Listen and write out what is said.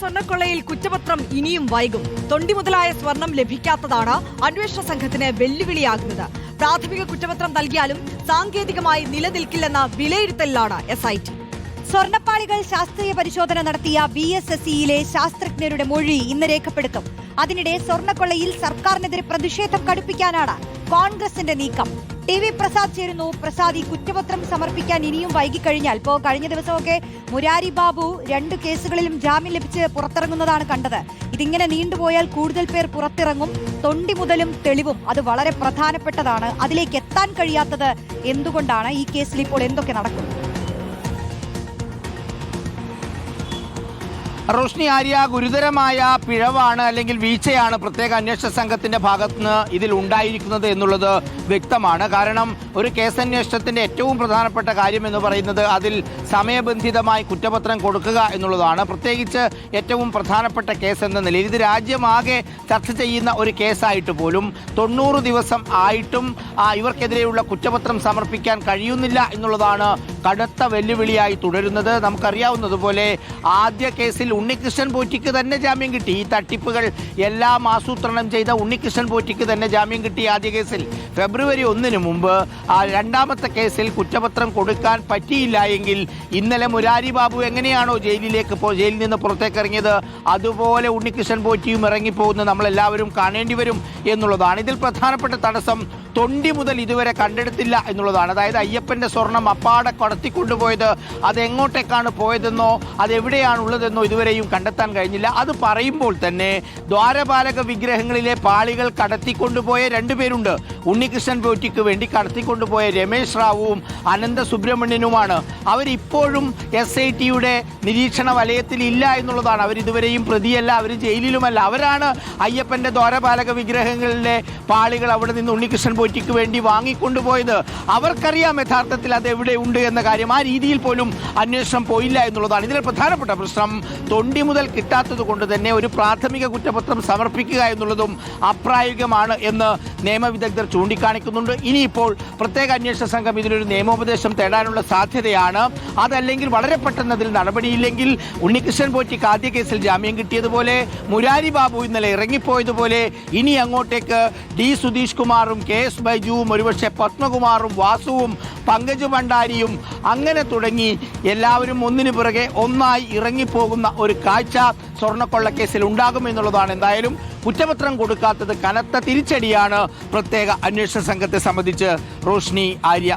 സ്വർണക്കൊള്ളയിൽ കുറ്റപത്രം ഇനിയും വൈകും. തൊണ്ടി മുതലായ സ്വർണം ലഭിക്കാത്തതാണ് അന്വേഷണ സംഘത്തിന് വെല്ലുവിളിയാകുന്നത്. പ്രാഥമിക കുറ്റപത്രം നൽകിയാലും സാങ്കേതികമായി നിലനിൽക്കില്ലെന്ന വിലയിരുത്തലിലാണ് എസ് ഐ ടി സ്വർണപ്പാളികൾ ശാസ്ത്രീയ പരിശോധന നടത്തിയ ബി എസ് എസ് സിയിലെ ശാസ്ത്രജ്ഞരുടെ മൊഴി ഇന്ന് രേഖപ്പെടുത്തും. അതിനിടെ സ്വർണക്കൊള്ളയിൽ സർക്കാരിനെതിരെ പ്രതിഷേധം കടുപ്പിക്കാനാണ് കോൺഗ്രസിന്റെ നീക്കം. ടി വി പ്രസാദ് ചേരുന്നു. പ്രസാദ് ഈ കുറ്റപത്രം സമർപ്പിക്കാൻ ഇനിയും വൈകിക്കഴിഞ്ഞാൽ. ഇപ്പോ കഴിഞ്ഞ ദിവസമൊക്കെ മുരാരി ബാബു രണ്ട് കേസുകളിലും ജാമ്യം ലഭിച്ച് പുറത്തിറങ്ങുന്നതാണ് കണ്ടത്. ഇതിങ്ങനെ നീണ്ടുപോയാൽ കൂടുതൽ പേർ പുറത്തിറങ്ങും. തൊണ്ടി മുതലും തെളിവും അത് വളരെ പ്രധാനപ്പെട്ടതാണ്. അതിലേക്ക് എത്താൻ കഴിയാത്തത് എന്തുകൊണ്ടാണ്? ഈ കേസിൽ ഇപ്പോൾ എന്തൊക്കെ നടക്കുന്നത് റോഷ്നി ആര്യ ഗുരുതരമായ പിഴവാണ് അല്ലെങ്കിൽ വീഴ്ചയാണ് പ്രത്യേക അന്വേഷണ സംഘത്തിന്റെ ഭാഗത്തുനിന്ന് ഇതിൽ ഉണ്ടായിരിക്കുന്നത് എന്നുള്ളത് വ്യക്തമാണ്. കാരണം ഒരു കേസന്വേഷണത്തിന്റെ ഏറ്റവും പ്രധാനപ്പെട്ട കാര്യം എന്ന് പറയുന്നത് അതിൽ സമയബന്ധിതമായി കുറ്റപത്രം കൊടുക്കുക എന്നുള്ളതാണ്. പ്രത്യേകിച്ച് ഏറ്റവും പ്രധാനപ്പെട്ട കേസ് എന്ന നിലയിൽ ഇത് രാജ്യമാകെ ചർച്ച ചെയ്യുന്ന ഒരു കേസായിട്ട് പോലും തൊണ്ണൂറ് ദിവസം ആയിട്ടും ഇവർക്കെതിരെയുള്ള കുറ്റപത്രം സമർപ്പിക്കാൻ കഴിയുന്നില്ല എന്നുള്ളതാണ് കടുത്ത വെല്ലുവിളിയായി തുടരുന്നത്. നമുക്കറിയാവുന്നതുപോലെ ആദ്യ കേസിൽ ഉണ്ണികൃഷ്ണൻ പോറ്റിക്ക് തന്നെ ജാമ്യം കിട്ടി. ഈ തട്ടിപ്പുകൾ എല്ലാം ആസൂത്രണം ചെയ്ത ഉണ്ണികൃഷ്ണൻ പോറ്റിക്ക് തന്നെ ജാമ്യം കിട്ടി ആദ്യ കേസിൽ. ഫെബ്രുവരി ഒന്നിന് മുമ്പ് ആ രണ്ടാമത്തെ കേസിൽ കുറ്റപത്രം കൊടുക്കാൻ പറ്റിയില്ല എങ്കിൽ ഇന്നലെ മുരാരി ബാബു എങ്ങനെയാണോ ജയിലിലേക്ക് ജയിലിൽ നിന്ന് പുറത്തേക്ക് ഇറങ്ങിയത്? അതുപോലെ ഉണ്ണികൃഷ്ണൻ പോറ്റിയും ഇറങ്ങിപ്പോകുന്നത് നമ്മളെല്ലാവരും കാണേണ്ടി വരും എന്നുള്ളതാണ്. ഇതിൽ പ്രധാനപ്പെട്ട തടസ്സം തൊണ്ടി മുതൽ ഇതുവരെ കണ്ടെടുത്തില്ല എന്നുള്ളതാണ്. അതായത് അയ്യപ്പന്റെ സ്വർണം അപ്പാടെ കടത്തിക്കൊണ്ടുപോയത് അത് എങ്ങോട്ടേക്കാണ് പോയതെന്നോ അത് എവിടെയാണ് ഉള്ളതെന്നോ ഇതുവരെയും കണ്ടെത്താൻ കഴിഞ്ഞില്ല. അത് പറയുമ്പോൾ തന്നെ ദ്വാരപാലക വിഗ്രഹങ്ങളിലെ പാളികൾ കടത്തിക്കൊണ്ടുപോയ രണ്ടുപേരുണ്ട്. ഉണ്ണികൃഷ്ണൻ പോറ്റിക്ക് വേണ്ടി കടത്തിക്കൊണ്ടുപോയ രമേശ് റാവുവും അനന്ത സുബ്രഹ്മണ്യനുമാണ്. അവരിപ്പോഴും എസ് ഐ ടിയുടെ നിരീക്ഷണ വലയത്തിൽ ഇല്ല എന്നുള്ളതാണ്. അവരിതുവരെയും പ്രതിയല്ല അവർ ജയിലിലുമല്ല. അവരാണ് അയ്യപ്പന്റെ ദ്വാരപാലക വിഗ്രഹങ്ങളിലെ പാളികൾ അവിടെ നിന്ന് ഉണ്ണികൃഷ്ണൻ പോറ്റിക്ക് വേണ്ടി വാങ്ങിക്കൊണ്ടുപോയത്. അവർക്കറിയാം യഥാർത്ഥത്തിൽ അത് എവിടെ ഉണ്ട് എന്ന കാര്യം. ആ രീതിയിൽ പോലും അന്വേഷണം പോയില്ല എന്നുള്ളതാണ് ഇതിൽ പ്രധാനപ്പെട്ട പ്രശ്നം. തൊണ്ടി മുതൽ കിട്ടാത്തത് കൊണ്ട് തന്നെ ഒരു പ്രാഥമിക കുറ്റപത്രം സമർപ്പിക്കുക എന്നുള്ളതും അപ്രായോഗികമാണ് എന്ന് നിയമവിദഗ്ധർ ചൂണ്ടിക്കാണിക്കുന്നുണ്ട്. ഇനിയിപ്പോൾ പ്രത്യേക അന്വേഷണ സംഘം ഇതിനൊരു നിയമോപദേശം തേടാനുള്ള സാധ്യതയാണ്. അതല്ലെങ്കിൽ വളരെ പെട്ടെന്ന് അതിൽ നടപടിയില്ലെങ്കിൽ ഉണ്ണികൃഷ്ണൻ പോറ്റിക്ക് ആദ്യ കേസിൽ ജാമ്യം കിട്ടിയതുപോലെ മുരാരി ബാബു ഇന്നലെ ഇറങ്ങിപ്പോയതുപോലെ ഇനി അങ്ങോട്ടേക്ക് ഡി സുധീഷ് കുമാറും കെ എസ് ബൈജുവും ഒരുപക്ഷെ പത്മകുമാറും വാസുവും പങ്കജ് ഭണ്ഡാരിയും അങ്ങനെ തുടങ്ങി എല്ലാവരും ഒന്നിനു പുറകെ ഒന്നായി ഇറങ്ങിപ്പോകുന്ന ഒരു കാഴ്ച സ്വർണക്കൊള്ളക്കേസിൽ ഉണ്ടാകുമെന്നുള്ളതാണ് എന്തായാലും കുറ്റപത്രം കൊടുക്കാത്തത് കനത്ത തിരിച്ചടിയാണ് പ്രത്യേക അന്വേഷണ സംഘത്തെ സംബന്ധിച്ച് റോഷ്നി ആര്യ.